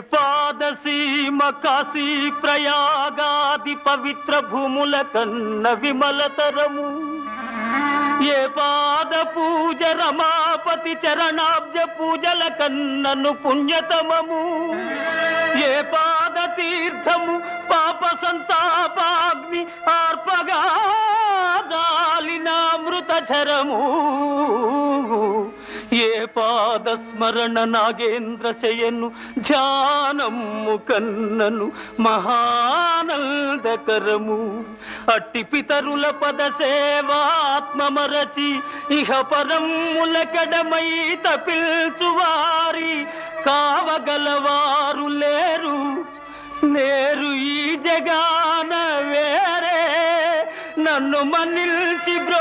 పాదసీమ కాశీ ప్రయాగాది పవిత్ర భూముల కన్న విమలతరము ఏ పాద పూజ రమాపతి చరణాబ్జ పూజల కన్నను పుణ్యతమము. ఏ పాద తీర్థము పాప సంతాపాగ్ని ఆర్పగా జాలినామృత చరము ఏ పాద స్మరణ నాగేంద్ర శయను ధ్యానము కన్నను మహానందకరము. అట్టి పితరుల పద సేవాత్మమరచి ఇహ పరముల కడమై తపిల్చువారి కావగలవారు లేరు. నేరు ఈ జగాన వేరే నన్ను మన్నిల్చి బ్రో